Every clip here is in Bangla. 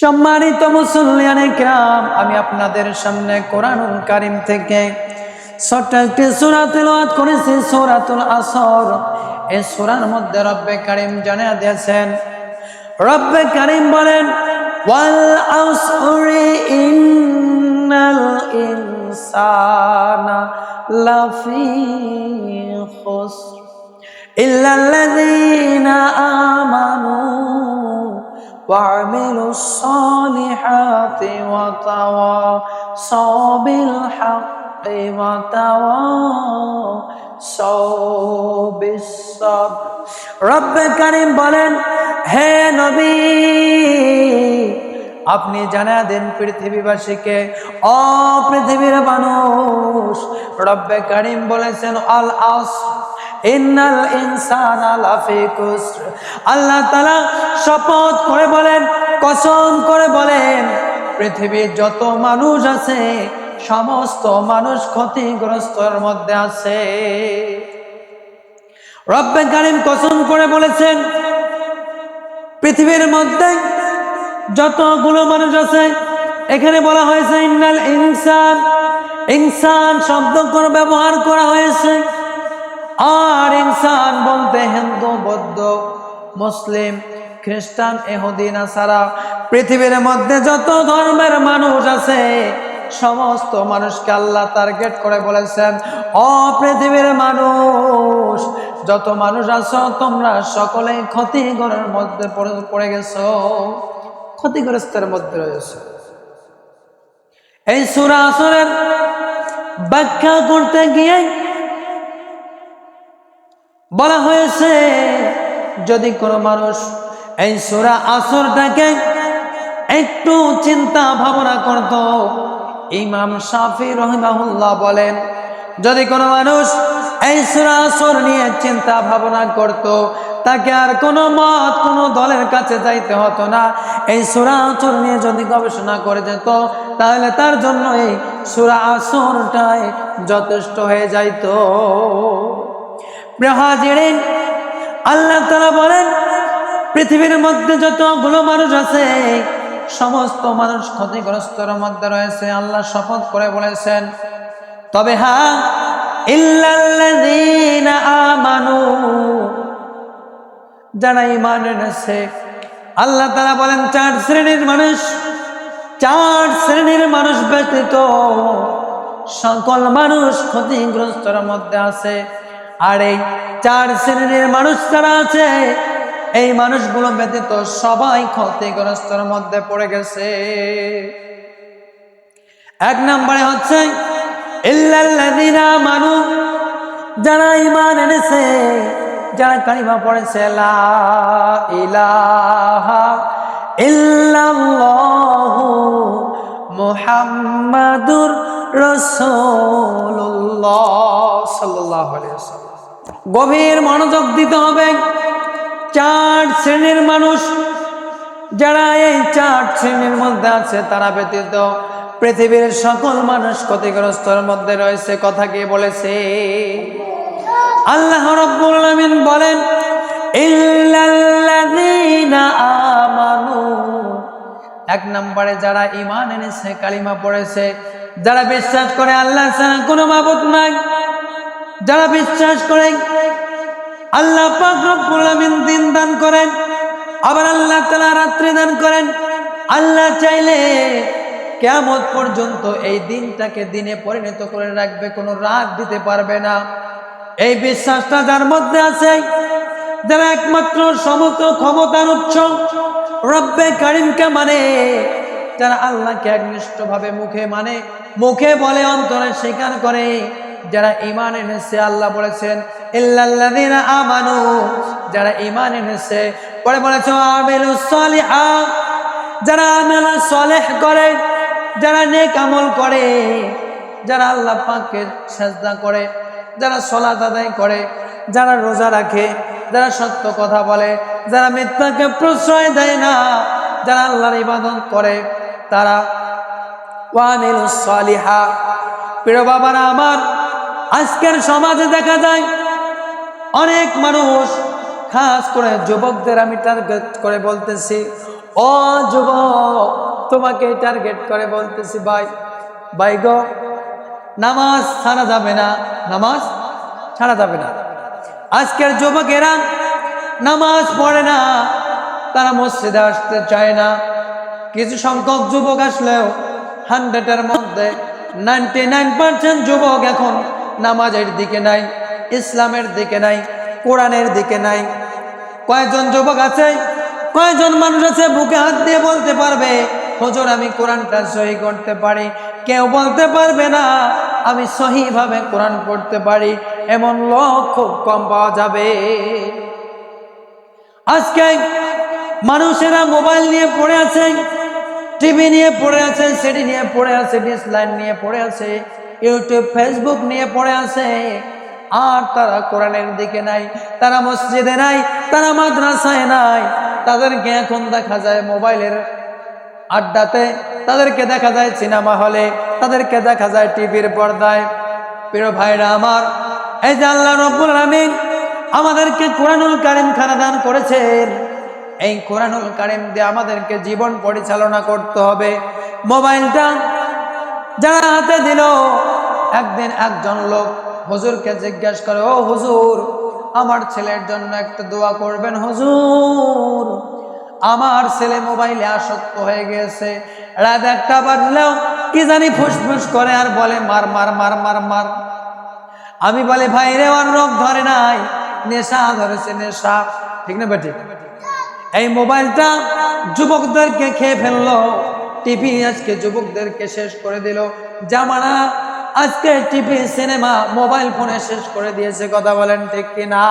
সম্মানিত মুসলিয়ানে কেরাম, আমি আপনাদের সামনে কোরআন কারিম থেকে করেছি আসর। মধ্যে রব্বে কারিম দিয়েছেন, রব্বে কারিম বলেন, ওয়াল আসরি ইন্নাল ইনসানা লাফি আমানু وعملوا الصالحات وتواصوا بالحق وتواصوا بالصبر رب كريم বলেন হে নবী আপনি জানা দেন পৃথিবীবাসীকে অ পৃথিবীর মানুষ রব্বে কারিম বলেছেন আল আস ইন্নাল ইনসান কুসর। আল্লাহ তাআলা শপথ করে বলেন, কসম করে বলেন, পৃথিবীর যত মানুষ আছে, সমস্ত মানুষ ক্ষতিগ্রস্তর মধ্যে আছে। রব্বে কারিম কসম করে বলেছেন, পৃথিবীর মধ্যে যতগুলো মানুষ আছে, এখানে বলা হয়েছে, ইন্নাল ইনসান ইনসান শব্দ ব্যবহার করা হয়েছে। আর ইনসান বলতে হিন্দু, বৌদ্ধ, মুসলিম, খ্রিস্টান এহুদিন সারা পৃথিবীর মধ্যে যত ধর্মের মানুষ আছে, সমস্ত মানুষকে আল্লাহ টার্গেট করে বলেছেন অ পৃথিবীর মানুষ, যত মানুষ আছো, তোমরা সকলেই ক্ষতিগ্রস্তের মধ্যে পড়ে গেছো, ক্ষতিগ্রস্তের মধ্যে রয়েছে। এই সুরা ব্যাখ্যা করতে গিয়ে বলা হয়েছে, যদি কোনো মানুষ এই সুরা আসরটাকে একটু চিন্তা ভাবনা করত, ইমাম শাফি রহিমাহুল্লাহ বলেন, যদি কোনো মানুষ এই সুরা আসর নিয়ে চিন্তা ভাবনা করত, তাকে আর কোনো মত, কোনো দলের কাছে যাইতে হতো না। এই সুরা আসর নিয়ে যদি গবেষণা করে যেত, তাহলে তার জন্য এই সুরা আসরটাই যথেষ্ট হয়ে যাইতো। হাজিরিন আল্লাহ তালা বলেন, পৃথিবীর মধ্যে যতগুলো মানুষ আছে, সমস্ত মানুষ ক্ষতিগ্রস্তর মধ্যে রয়েছে। আল্লাহ শপথ করে বলেছেন, তবে হ্যাঁ আমানু, যারা ইমান এনেছে। আল্লাহ তালা বলেন, চার শ্রেণির মানুষ, চার শ্রেণির মানুষ ব্যতীত সকল মানুষ ক্ষতিগ্রস্তর মধ্যে আছে। আর এই চার শ্রেণির মানুষ যারা আছে, এই মানুষগুলো ব্যতীত সবাই ক্ষতিগ্রস্তর মধ্যে পড়ে গেছে। এক নম্বরে হচ্ছে মানু যারা ঈমান এনেছে, যারা কালিমা পড়েছে মুহাম্মাদুর সাল্লাল্লাহু আলাইহি ওয়াসাল্লাম। গভীর মনোযোগ দিতে হবে। চার শ্রেণির মানুষ, যারা এই চার শ্রেণির মধ্যে আছে, তারা ব্যতীত পৃথিবীর সকল মানুষ ক্ষতিগ্রস্তর মধ্যে রয়েছে। কথা কে বলেছে? আল্লাহ রব্বুল বলেন আমানু। এক নম্বরে যারা ইমান এনেছে, কালিমা পড়েছে, যারা বিশ্বাস করে আল্লাহ কোনো মাবুদ নাই, যারা বিশ্বাস করে আল্লাহ পাক রব্বুল দিন দান করেন, আবার আল্লাহ তাআলা রাত্রি দান করেন। আল্লাহ চাইলে কেয়ামত পর্যন্ত এই দিনটাকে দিনে পরিণত করে রাখবে, কোনো রাত দিতে পারবে না। এই বিশ্বাসটা যার মধ্যে আছে, যারা একমাত্র সমস্ত ক্ষমতার উৎস, রব্বে কারিমকে মানে যারা আল্লাহকে একনিষ্ঠ ভাবে মুখে মানে মুখে বলে, অন্তরে স্বীকার করে, যারা ইমান এনেছে, আল্লাহ বলেছেন যারা যারা আমল করে, যারা করে যারা করে, যারা সলাত আদায় করে, যারা রোজা রাখে, যারা সত্য কথা বলে, যারা মিথ্যাকে প্রশ্রয় দেয় না, যারা আল্লাহর ইবাদত করে, তারা সালিহা। প্রিয় বাবারা, আমার আজকের সমাজে দেখা যায় অনেক মানুষ, খাস করে যুবকদের আমি টার্গেট করে বলতেছি। ও যুবক, তোমাকে টার্গেট করে বলতেছি, ভাই ভাই গো, নামাজ ছাড়া যাবে না, নামাজ ছাড়া যাবে না। আজকের যুবকেরা নামাজ পড়ে না, তারা মসজিদে আসতে চায় না। কিছু সংখ্যক যুবক আসলেও হান্ড্রেডের মধ্যে নাইনটি নাইন পার্সেন্ট যুবক এখন নামাজের দিকে নাই। ইসলামের দিকে নাই, কোরআনের দিকে নাই। কয়েকজন যুবক আছে? কয়েকজন মানুষ আছে? বুকে হাত দিয়ে বলতে পারবে, হুজুর, আমি কোরআনটা সহি করতে পারি। কেউ বলতে পারবে না, আমি সহিভাবে কোরআন পড়তে পারি। এমন লোক খুব কম পাওয়া যাবে। আজকে মানুষেরা মোবাইল নিয়ে পড়ে আছে, টিভি নিয়ে পড়ে আছে, সিডি নিয়ে পড়ে আছে ডিস লাইন নিয়ে পড়ে আছে, ইউটিউব, ফেসবুক নিয়ে পড়ে আছে। আর তারা কোরআনের দিকে নাই, তারা মসজিদে নাই, তারা মাদ্রাসায় নাই। তাদেরকে এখন দেখা যায় মোবাইলের আড্ডাতে, তাদেরকে দেখা যায় সিনেমা হলে, তাদেরকে দেখা যায় টিভির পর্দায়। প্রিয় ভাইরা আমার, এই যে আল্লাহ রব্বুল আমিন আমাদেরকে কোরআনুল কারিম খানা দান করেছেন। এই কোরআনুল কারিম দিয়ে আমাদেরকে জীবন পরিচালনা করতে হবে। মোবাইলটা যারা হাতে দিল, একদিন একজন লোক হুজুরকে জিজ্ঞাসা করে, ও হুজুর, আমার ছেলের জন্য একটা দোয়া করবেন হুজুর? আমার ছেলে মোবাইলে আসক্ত হয়ে গেছে রাত একটা বাজলেও কি জানি ফুসফুস করে আর বলে, মার মার মার মার মার। আমি বলে, ভাই রে ওর রোগ ধরে নাই। নেশা ধরেছে, নেশা। ঠিক না বেটি? এই মোবাইলটা যুবকদেরকে খেয়ে ফেলল, টিভি আজকে যুবকদেরকে শেষ করে দিল। জামানা আজকে টিভি, সিনেমা, মোবাইল ফোনে শেষ করে দিয়েছে, কথা বলেন ঠিক কিনা?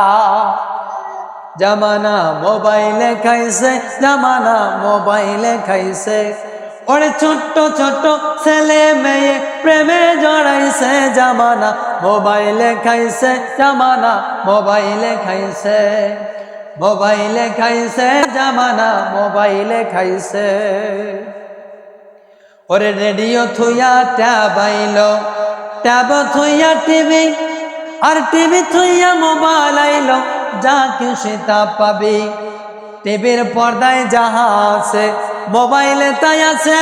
জামানা মোবাইলে খাইছে, জামানা মোবাইলে খাইছে। ওরে ছোট্ট ছোট্ট ছেলে মেয়ে প্রেমে জড়াইছে, জামানা মোবাইলে খাইছে, জামানা মোবাইলে খাইছে। মোবাইলে খাইছে, জামানা মোবাইলে খাইছে। ওরে রেডিও থুইয়া ট্যাব আইলো ট্যাব থুইয়া টিভি আর টিভি থুইয়া মোবাইল আইলো, যা খুশি তা পাবি। টিভির পর্দায় যাহা আছে, মোবাইলে তাই আছে।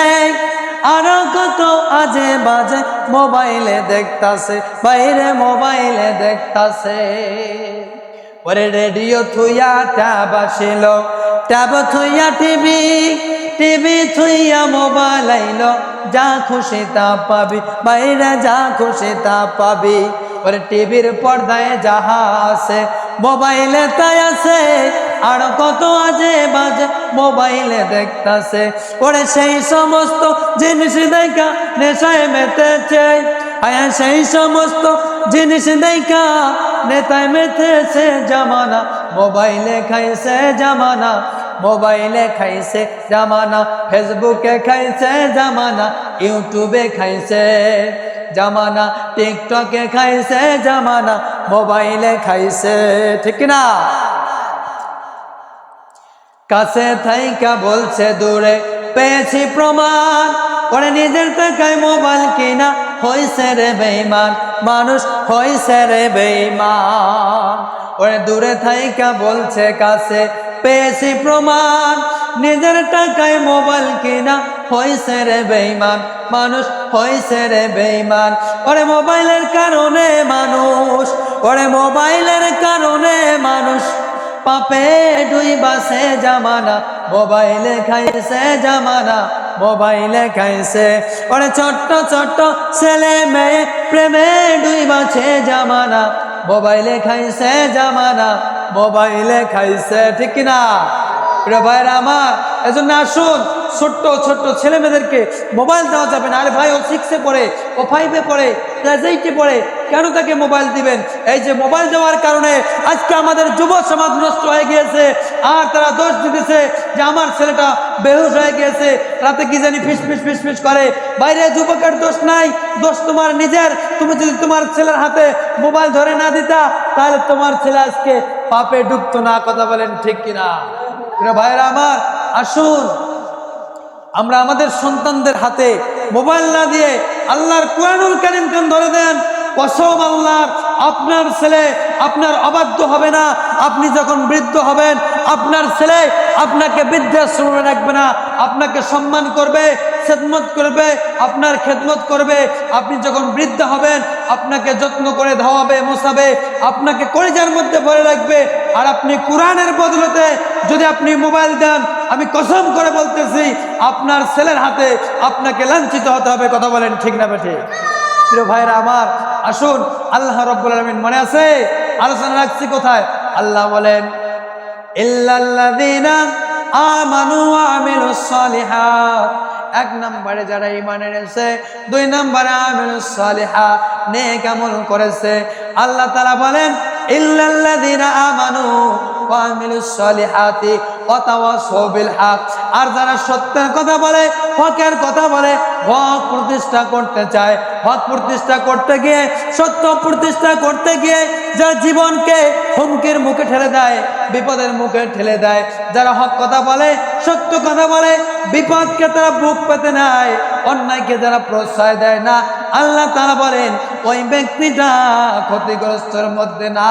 আরও কত আজে বাজে, মোবাইলে দেখতাছে, বাইরে মোবাইলে দেখতাছে। ওরে রেডিও থুইয়া ট্যাব আসিল, ট্যাব থুইয়া টিভি টিভি থুইয়া মোবাইল আইল, যা খুশি তা পাবি, বাইরে যা খুশি তা পাবি। ওরে টিভির পর্দায় যাহা আছে, মোবাইলে তাই আছে, আর কত আজে বাজে মোবাইলে দেখতাছে। ওরে সেই সমস্ত জিনিস দেখা নেশায় মেতেছে, আয়া সেই সমস্ত জিনিস দেখা নেতায় মেতেছে, জামানা মোবাইলে খাইছে জামানা। মোবাইলে খাইছে জামানা, ফেসবুকে খাইছে জামানা, ইউটিউবে খাইছে জামানা, টিকটকে খাইছে জামানা, মোবাইলে খাইছে। ঠিক না কাছে থাইকা বলছে, দূরে পেয়েছি প্রমাণ। ওরে নিজের টাকায় মোবাইল কিনা, হইছে রে বেইমান মানুষ হইছে রে বেইমান ওরে দূরে থাইকা বলছে, কাছে পেয়েছি প্রমাণ। নিজের টাকায় মোবাইল কিনা হইছে রে বেইমান মানুষ হইছে রে বেইমান ওরে মোবাইলের কারণে মানুষ, ওরে মোবাইলের কারণে মানুষ। পাপে ডুই বাসে জামানা, মোবাইলে খাইছে জামানা, মোবাইলে খাইছে। ওরে ছোট্ট ছোট্ট ছেলে মেয়ে, প্রেমে ডুই বাছে জামানা, মোবাইলে খাইছে জামানা মোবাইলে খাইছে, ঠিক কিনা? প্রিয় ভাইরা আমার, এজন্য আসুন, ছোট্ট ছোট্ট ছেলে মেয়েদেরকে মোবাইল দেওয়া যাবে না। আরে ভাই, ও সিক্সে পড়ে, ও ফাইভে পড়ে ক্লাস এইটে পড়ে, কেন তাকে মোবাইল দিবেন? এই যে মোবাইল দেওয়ার কারণে আজকে আমাদের যুব সমাজ নষ্ট হয়ে গিয়েছে। আর তারা দোষ দিতেছে যে আমার ছেলেটা বেহুশ হয়ে গিয়েছে। রাতে কি জানি ফিস ফিস ফিস ফিস করে। বাইরে যুবকের দোষ নাই, দোষ তোমার নিজের। তুমি যদি তোমার ছেলের হাতে মোবাইল ধরে না দিতা, তাহলে তোমার ছেলে আজকে পাপে ডুবতো না, কথা বলেন ঠিক কিনা? ভাইরা আমার, আসুন। আমরা আমাদের সন্তানদের হাতে মোবাইল না দিয়ে আল্লাহর কোরআনুল কারিম কেন ধরে দেন? কসম আল্লাহর, আপনার ছেলে আপনার অবাধ্য হবে না। আপনি যখন বৃদ্ধ হবেন, আপনার ছেলে আপনাকে বৃদ্ধাশ্রমে রাখবে না, আপনাকে সম্মান করবে। খেদমত করবে, আপনার খেদমত করবে, আপনি যখন বৃদ্ধ হবেন, আপনাকে যত্ন করে ধাওয়াবে মোসাবে আপনাকে কলিজার মধ্যে ভরে রাখবে, আর আপনি কোরআনের বদলতে যদি আপনি মোবাইল দেন, আমি কসম করে বলতেছি, আপনার ছেলের হাতে আপনাকে লাঞ্ছিত হতে হবে, কথা বলেন ঠিক না বেঠে? প্রিয় ভাইরা আমার, আসুন, আল্লাহ রব্বুল আলমিন মনে আছে? আলোচনা রাখছি কোথায়? আল্লাহ বলেন, ইল্লাল্লাযীনা আমানু ওয়া আমিলুস সালিহাত। এক নম্বরে যারা ঈমান এনেছে, দুই নম্বরে আমিলুস সালিহাত নেক আমল করেছে। আল্লাহ তালা বলেন, ইল্লাল্লাযীনা আমানু ওয়া আমিলুস সালিহাতি ওয়া তাওয়াসাউ বিল হক আর যারা সত্যের কথা বলে, হকের কথা বলে, হক প্রতিষ্ঠা করতে চায়। হক প্রতিষ্ঠা করতে গিয়ে, সত্য প্রতিষ্ঠা করতে গিয়ে, যারা জীবনকে হুমকির মুখে ঠেলে দেয়, বিপদের মুখে ঠেলে দেয়। যারা হক কথা বলে, সত্য কথা বলে বিপদকে তারা বুক পেতে নেয় অন্যায়কে যারা প্রশ্রয় দেয় না। আল্লাহ তারা বলেন, ওই ব্যক্তিটা ক্ষতিগ্রস্তর মধ্যে না।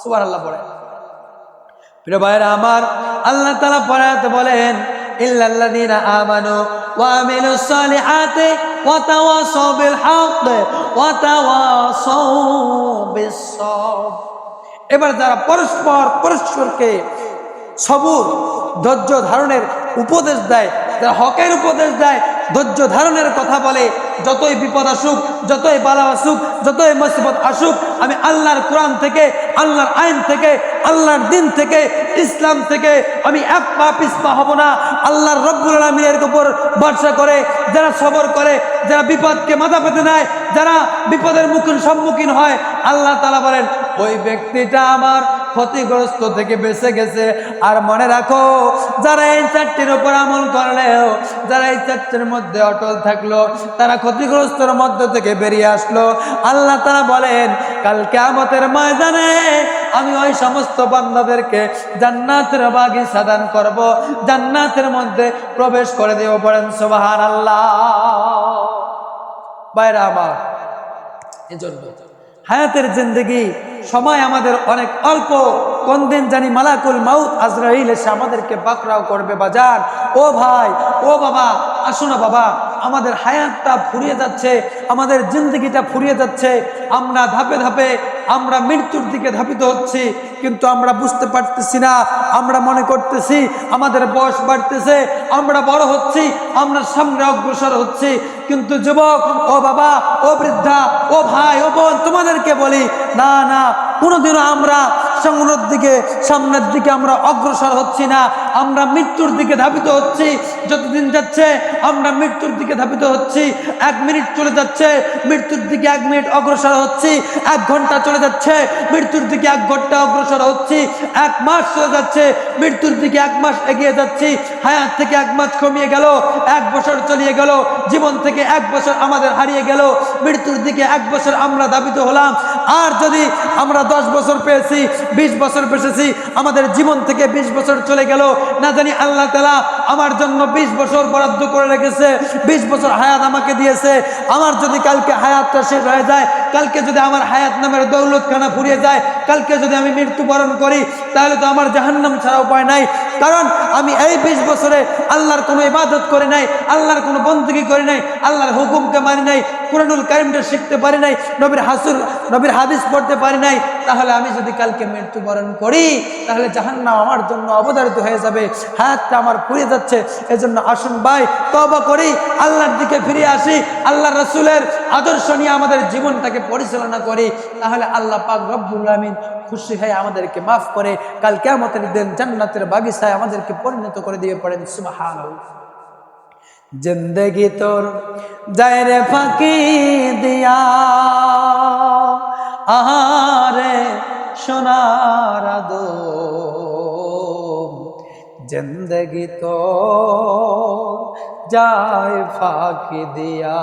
সুবার আল্লাহ বলে প্রিয় ভাইরা আমার, আল্লাহ তালা পড়াতে বলেন এবার যারা পরস্পর, পরস্পরকে সবুর ধৈর্য ধারণের উপদেশ দেয়। যারা হকের উপদেশ দেয়, ধৈর্য ধারণের কথা বলে, যতই বিপদ আসুক, যতই বালা আসুক, যতই মসিবত আসুক, আমি আল্লাহর কোরআন থেকে, আল্লাহর আইন থেকে, আল্লাহর দিন থেকে, ইসলাম থেকে, আমি এক পা পিসপা হব না। আল্লাহর রব্বুল আলমিনের উপর ভরসা করে, যারা সবর করে, যারা বিপদকে মাথা পেতে নেয়, যারা বিপদের মুখের সম্মুখীন হয়, আল্লাহ তালা বলেন, ওই ব্যক্তিটা আমার ক্ষতিগ্রস্ত থেকে বেঁচে গেছে। আর মনে রাখো, যারা এই চারটির উপর আমল করলেও, যারা এই চারটির মধ্যে অটল থাকল, তারা ক্ষতিগ্রস্তর মধ্যে থেকে বেরিয়ে আসলো। আল্লাহ তারা বলেন, কাল কেমতের ময়দানে আমি ওই সমস্ত বান্দাদেরকে জান্নাতের বাগিচা দান করব, জান্নাতের মধ্যে প্রবেশ করে দেব বলেন সোবাহান আল্লাহ বাইরা আমার, এজন্য হায়াতের জিন্দগি, সময় আমাদের অনেক অল্প। কোন দিন জানি মালাকুল মাউত আজরাইল এসে আমাদেরকে বাকরাও করবে বাজার। ও ভাই, ও বাবা, আসো না বাবা। আমাদের হায়াতটা ফুরিয়ে যাচ্ছে, আমাদের জিন্দগিটা ফুরিয়ে যাচ্ছে। আমরা ধাপে ধাপে আমরা মৃত্যুর দিকে ধাপিত হচ্ছি, কিন্তু আমরা বুঝতে পারতেছি না, আমরা মনে করতেছি আমাদের বয়স বাড়তেছে, আমরা বড় হচ্ছি, আমরা সামনে অগ্রসর হচ্ছি। কিন্তু যুবক, ও বাবা, ও বৃদ্ধা, ও ভাই, ও বোন, তোমাদেরকে বলি, না না, কোনোদিনও আমরা সামনের দিকে সামনের দিকে আমরা অগ্রসর হচ্ছি না। আমরা মৃত্যুর দিকে ধাবিত হচ্ছি। যতদিন যাচ্ছে, আমরা মৃত্যুর দিকে ধাবিত হচ্ছি। এক মিনিট চলে যাচ্ছে, মৃত্যুর দিকে এক মিনিট অগ্রসর হচ্ছি। এক ঘণ্টা চলে যাচ্ছে, মৃত্যুর দিকে এক ঘণ্টা অগ্রসর হচ্ছি। এক মাস চলে যাচ্ছে, মৃত্যুর দিকে এক মাস এগিয়ে যাচ্ছি। হায়াত থেকে এক মাস কমিয়ে গেল, এক বছর চলিয়ে গেল, জীবন থেকে এক বছর আমাদের হারিয়ে গেল। মৃত্যুর দিকে এক বছর আমরা দাবিত হলাম। আর যদি আমরা দশ বছর পেয়েছি, বিশ বছর পেয়েছি আমাদের জীবন থেকে বিশ বছর চলে গেল না জানি আল্লাহ তালা আমার জন্য বিশ বছর বরাদ্দ করে রেখেছে, বিশ বছর হায়াত আমাকে দিয়েছে। আমার যদি কালকে হায়াতটা শেষ হয়ে যায়, কালকে যদি আমার হায়াত নামের দৌলতখানা ফুরিয়ে যায়, কালকে যদি আমি মৃত্যুবরণ করি, তাহলে তো আমার জাহান্নাম ছাড়া উপায় নাই। কারণ আমি এই বিশ বছরে আল্লাহর কোনো ইবাদত করে নাই, আল্লাহর কোনো বন্দুকি করে নাই, আল্লাহর হুকুমকে মানি নাই। কোরআনুল কারিমটা শিখতে পারি নাই, নবীর হাসুর, নবীর হাদিস পড়তে পারি নাই, তাহলে আমি যদি কালকে মৃত্যুবরণ করি, তাহলে জাহান্নাম আমার জন্য অবধারিত হয়ে যাবে হায়াতটা আমার ফুরিয়ে যাচ্ছে, এজন্য আসুন ভাই তবা করি, আল্লাহর দিকে ফিরে আসি আল্লাহ রসুলের আদর্শ নিয়ে আমাদের জীবনটাকে পরিচালনা করি, তাহলে আল্লাহ পাক রব্বুল আমিন খুশি হয়ে আমাদেরকে মাফ করে, কাল কেমতের দিন জান্নাতের বাগিচায় আমাদেরকে পরিণত করে দিয়ে পড়েন সুবাহান জিন্দগি তোর যায় রে ফাঁকি দিয়া আহারে সোনার দো জিন্দগি তো যায় ফাঁকি দিয়া